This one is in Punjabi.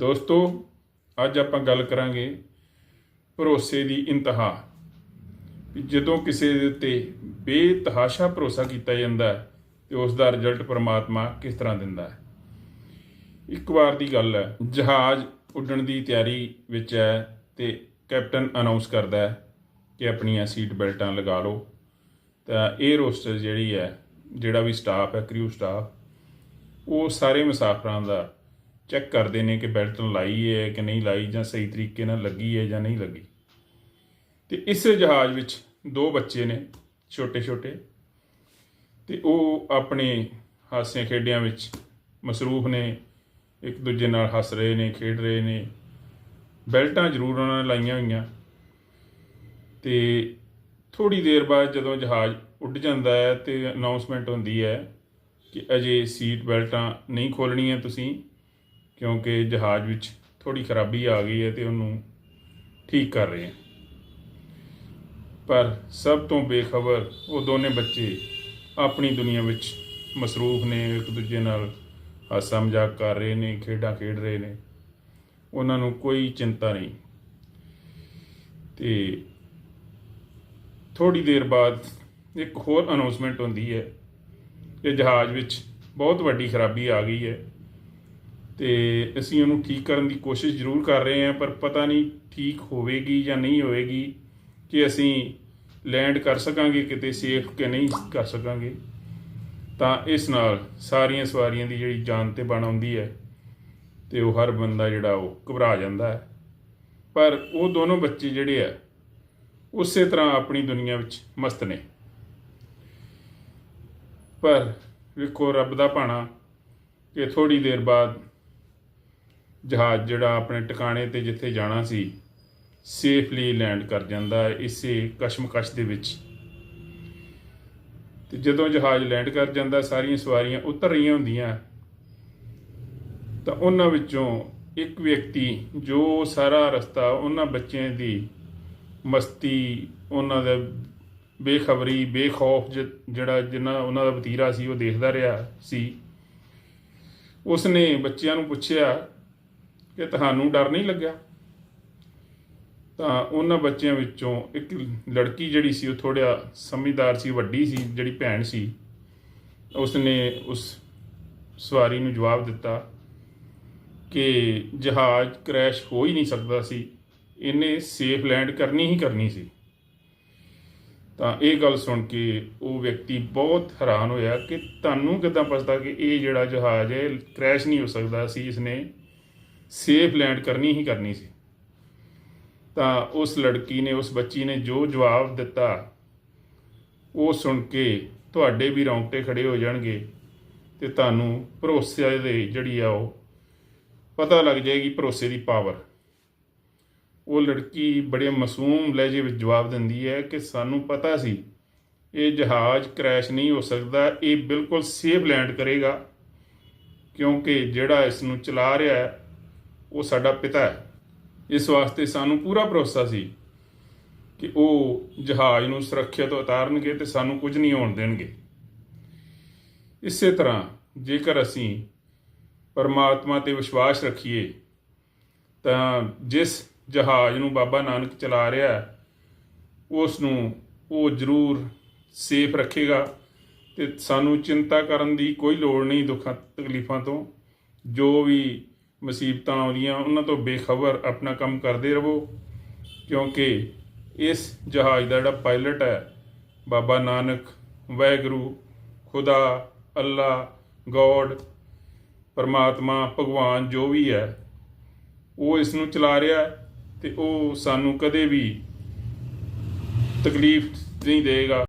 ਦੋਸਤੋ, ਅੱਜ ਆਪਾਂ ਗੱਲ ਕਰਾਂਗੇ ਭਰੋਸੇ ਦੀ ਇੰਤਹਾ। ਵੀ ਜਦੋਂ ਕਿਸੇ ਦੇ ਉੱਤੇ ਬੇਤਹਾਸ਼ਾ ਭਰੋਸਾ ਕੀਤਾ ਜਾਂਦਾ ਹੈ, ਤੇ ਉਸ ਦਾ ਰਿਜ਼ਲਟ ਪਰਮਾਤਮਾ ਕਿਸ ਤਰ੍ਹਾਂ ਦਿੰਦਾ ਹੈ? ਇੱਕ ਵਾਰ ਦੀ ਗੱਲ ਹੈ, ਜਹਾਜ਼ ਉੱਡਣ ਦੀ ਤਿਆਰੀ ਵਿੱਚ ਹੈ ਤੇ ਕੈਪਟਨ ਅਨਾਉਂਸ ਕਰਦਾ ਹੈ ਕਿ ਆਪਣੀਆਂ ਸੀਟ ਬੈਲਟਾਂ ਲਗਾ ਲਓ। ਤਾਂ 에ਅਰ ਹੋਸਟਸ ਜਿਹੜੀ ਹੈ, ਜਿਹੜਾ ਵੀ ਸਟਾਫ ਹੈ ਕ੍ਰਿਊ ਸਟਾਫ ਉਹ ਸਾਰੇ ਮੁਸਾਫਰਾਂ ਦਾ ਚੈੱਕ ਕਰਦੇ ਨੇ ਕਿ ਬੈਲਟ ਲਾਈ ਹੈ ਕਿ ਨਹੀਂ ਲਾਈ, ਜਾਂ ਸਹੀ ਤਰੀਕੇ ਨਾਲ ਲੱਗੀ ਹੈ ਜਾਂ ਨਹੀਂ ਲੱਗੀ। ਤੇ ਇਸ ਜਹਾਜ਼ ਵਿੱਚ ਦੋ ਬੱਚੇ ਨੇ ਛੋਟੇ ਛੋਟੇ ਤੇ ਉਹ ਆਪਣੇ ਹਾਸਿਆਂ ਖੇਡਿਆਂ ਵਿੱਚ ਮਸਰੂਫ ਨੇ, ਇੱਕ ਦੂਜੇ ਨਾਲ ਹੱਸ ਰਹੇ ਨੇ, ਖੇਡ ਰਹੇ ਨੇ। ਬੈਲਟਾਂ ਜ਼ਰੂਰ ਉਹਨਾਂ ਨੇ ਲਾਈਆਂ ਹੋਈਆਂ। ਤੇ ਥੋੜੀ ਦੇਰ ਬਾਅਦ ਜਦੋਂ ਜਹਾਜ਼ ਉੱਡ ਜਾਂਦਾ ਹੈ ਤੇ ਅਨਾਉਂਸਮੈਂਟ ਹੁੰਦੀ ਹੈ ਕਿ ਅਜੇ ਸੀਟ ਬੈਲਟਾਂ ਨਹੀਂ ਖੋਲਣੀਆਂ ਤੁਸੀਂ ਕਿਉਂਕਿ ਜਹਾਜ਼ ਵਿੱਚ ਥੋੜੀ ਖਰਾਬੀ ਆ ਗਈ ਹੈ ਤੇ ਉਹਨੂੰ ਠੀਕ ਕਰ ਰਹੇ ਹਾਂ। ਪਰ ਸਭ ਤੋਂ ਬੇਖਬਰ ਉਹ ਦੋਨੇ ਬੱਚੇ ਆਪਣੀ ਦੁਨੀਆ ਵਿੱਚ ਮਸਰੂਫ ਨੇ, ਇੱਕ ਦੂਜੇ ਨਾਲ ਹਾਸਾ ਮਜ਼ਾਕ ਕਰ ਰਹੇ ਨੇ, ਖੇਡਾਂ ਖੇਡ ਰਹੇ ਨੇ। ਉਹਨਾਂ ਨੂੰ ਕੋਈ ਚਿੰਤਾ ਨਹੀਂ। ਤੇ ਥੋੜੀ ਦੇਰ ਬਾਅਦ ਇੱਕ ਹੋਰ ਅਨਾਉਂਸਮੈਂਟ ਹੁੰਦੀ ਹੈ। ਕਿ ਜਹਾਜ਼ ਵਿੱਚ ਬਹੁਤ ਵੱਡੀ ਖਰਾਬੀ ਆ ਗਈ ਹੈ। ਤੇ ਅਸੀਂ ਉਹਨੂੰ ਠੀਕ ਕਰਨ ਦੀ ਕੋਸ਼ਿਸ਼ ਜ਼ਰੂਰ ਕਰ ਰਹੇ ਹਾਂ, ਪਰ ਪਤਾ ਨਹੀਂ ਠੀਕ ਹੋਵੇਗੀ ਜਾਂ ਨਹੀਂ ਹੋਵੇਗੀ ਕਿ ਅਸੀਂ ਲੈਂਡ ਕਰ ਸਕਾਂਗੇ, ਕਿਤੇ ਸੇਫ ਕਿ ਨਹੀਂ ਕਰ ਸਕਾਂਗੇ। ਤਾਂ ਇਸ ਨਾਲ ਸਾਰੀਆਂ ਸਵਾਰੀਆਂ ਦੀ ਜਿਹੜੀ ਜਾਨ ਤੇ ਬਣ ਆਉਂਦੀ ਹੈ ਤੇ ਉਹ ਹਰ ਬੰਦਾ ਜਿਹੜਾ ਉਹ ਘਬਰਾ ਜਾਂਦਾ ਹੈ। ਪਰ ਉਹ ਦੋਨੋਂ ਬੱਚੇ ਜਿਹੜੇ ਆ, ਉਸੇ ਤਰ੍ਹਾਂ ਆਪਣੀ ਦੁਨੀਆ ਵਿੱਚ ਮਸਤ ਨੇ। ਪਰ ਵੇਖੋ, ਰੱਬ ਦਾ ਭਾਣਾ ਕਿ ਥੋੜੀ ਦੇਰ ਬਾਅਦ ਜਹਾਜ਼ ਜਿਹੜਾ ਆਪਣੇ ਟਿਕਾਣੇ ਤੇ ਜਿੱਥੇ ਜਾਣਾ ਸੀ ਸੇਫਲੀ ਲੈਂਡ ਕਰ ਜਾਂਦਾ ਇਸੇ ਕਸ਼ਮਕਸ਼ ਦੇ ਵਿੱਚ। ਤੇ ਜਦੋਂ ਜਹਾਜ਼ ਲੈਂਡ ਕਰ ਜਾਂਦਾ, ਸਾਰੀਆਂ ਸਵਾਰੀਆਂ ਉਤਰ ਰਹੀਆਂ ਹੁੰਦੀਆਂ, ਤਾਂ ਉਹਨਾਂ ਵਿੱਚੋਂ ਇੱਕ ਵਿਅਕਤੀ ਜੋ ਸਾਰਾ ਰਸਤਾ ਉਹਨਾਂ ਬੱਚਿਆਂ ਦੀ ਮਸਤੀ, ਉਹਨਾਂ ਦਾ ਬੇਖਬਰੀ, ਬੇਖੌਫ ਜ- ਜਿਹੜਾ ਜਿੰਨਾ ਉਹਨਾਂ ਦਾ ਵਤੀਰਾ ਸੀ, ਉਹ ਦੇਖਦਾ ਰਿਹਾ ਸੀ। ਉਸਨੇ ਬੱਚਿਆਂ ਨੂੰ ਪੁੱਛਿਆ ਕਿ ਤੁਹਾਨੂੰ ਡਰ ਨਹੀਂ ਲੱਗਿਆ? ਤਾਂ ਉਹਨਾਂ ਬੱਚਿਆਂ ਵਿੱਚੋਂ ਇੱਕ ਲੜਕੀ ਜਿਹੜੀ ਸੀ, ਉਹ ਥੋੜ੍ਹਾ ਸਮਝਦਾਰ ਸੀ, ਵੱਡੀ ਸੀ, ਜਿਹੜੀ ਭੈਣ ਸੀ, ਉਸਨੇ ਉਸ ਸਵਾਰੀ ਨੂੰ ਜਵਾਬ ਦਿੱਤਾ ਕਿ ਜਹਾਜ਼ ਕ੍ਰੈਸ਼ ਹੋ ਹੀ ਨਹੀਂ ਸਕਦਾ ਸੀ। ਇਹਨੇ ਸੇਫ ਲੈਂਡ ਕਰਨੀ ਹੀ ਕਰਨੀ ਸੀ। ਤਾਂ ਇਹ ਗੱਲ ਸੁਣ ਕੇ ਉਹ ਵਿਅਕਤੀ ਬਹੁਤ ਹੈਰਾਨ ਹੋਇਆ ਕਿ ਤੁਹਾਨੂੰ ਕਿਦਾਂ ਪਤਾ ਕਿ ਇਹ ਜਿਹੜਾ ਜਹਾਜ਼ ਹੈ, ਕ੍ਰੈਸ਼ ਨਹੀਂ ਹੋ ਸਕਦਾ ਸੀ, ਇਸਨੇ ਸੇਫ ਲੈਂਡ ਕਰਨੀ ਹੀ ਕਰਨੀ ਸੀ। ਤਾਂ ਉਸ ਲੜਕੀ ਨੇ, ਉਸ ਬੱਚੀ ਨੇ ਜੋ ਜਵਾਬ ਦਿੱਤਾ, ਉਹ ਸੁਣ ਕੇ ਤੁਹਾਡੇ ਵੀ ਰੌਂਗਟੇ ਖੜੇ ਹੋ ਜਾਣਗੇ ਤੇ ਤੁਹਾਨੂੰ ਭਰੋਸੇ ਦੇ ਜਿਹੜੀ ਆ ਉਹ ਪਤਾ ਲੱਗ ਜਾਏਗੀ ਭਰੋਸੇ ਦੀ ਪਾਵਰ ਉਹ ਲੜਕੀ ਬੜੇ ਮਾਸੂਮ ਲਹਿਜੇ ਵਿੱਚ ਜਵਾਬ ਦਿੰਦੀ ਹੈ ਕਿ ਸਾਨੂੰ ਪਤਾ ਸੀ, ਇਹ ਜਹਾਜ਼ ਕ੍ਰੈਸ਼ ਨਹੀਂ ਹੋ ਸਕਦਾ, ਇਹ ਬਿਲਕੁਲ ਸੇਫ ਲੈਂਡ ਕਰੇਗਾ, ਕਿਉਂਕਿ ਜਿਹੜਾ ਇਸ ਨੂੰ ਚਲਾ ਰਿਹਾ ਹੈ ਉਹ ਸਾਡਾ ਪਿਤਾ ਹੈ। ਇਸ ਵਾਸਤੇ ਸਾਨੂੰ ਪੂਰਾ ਭਰੋਸਾ ਸੀ ਕਿ ਉਹ ਜਹਾਜ਼ ਨੂੰ ਸੁਰੱਖਿਅਤ ਉਤਾਰਨਗੇ ਤੇ ਸਾਨੂੰ ਕੁਝ ਨਹੀਂ ਹੋਣ ਦੇਣਗੇ। ਇਸੇ ਤਰ੍ਹਾਂ ਜੇਕਰ ਅਸੀਂ ਪਰਮਾਤਮਾ ਤੇ ਵਿਸ਼ਵਾਸ ਰੱਖੀਏ, ਤਾਂ ਜਿਸ ਜਹਾਜ਼ ਨੂੰ ਬਾਬਾ ਨਾਨਕ ਚਲਾ ਰਿਹਾ ਹੈ, ਉਸ ਨੂੰ ਉਹ ਜ਼ਰੂਰ ਸੇਫ ਰੱਖੇਗਾ ਤੇ ਸਾਨੂੰ ਚਿੰਤਾ ਕਰਨ ਦੀ ਕੋਈ ਲੋੜ ਨਹੀਂ ਦੁੱਖਾਂ, ਤਕਲੀਫਾਂ ਤੋਂ, ਜੋ ਵੀ ਮੁਸੀਬਤਾਂ ਆਉਂਦੀਆਂ, ਉਹਨਾਂ ਤੋਂ ਬੇਖਬਰ ਆਪਣਾ ਕੰਮ ਕਰਦੇ ਰਹੋ, ਕਿਉਂਕਿ ਇਸ ਜਹਾਜ਼ ਦਾ ਜਿਹੜਾ ਪਾਇਲਟ ਹੈ, ਬਾਬਾ ਨਾਨਕ, ਵਾਹਿਗੁਰੂ, ਖੁਦਾ ਅੱਲਾ ਗੋਡ, ਪਰਮਾਤਮਾ, ਭਗਵਾਨ ਜੋ ਵੀ ਹੈ, ਉਹ ਇਸ ਨੂੰ ਚਲਾ ਰਿਹਾ ਹੈ ਤੇ ਉਹ ਸਾਨੂੰ ਕਦੇ ਵੀ ਤਕਲੀਫ ਨਹੀਂ ਦੇਗਾ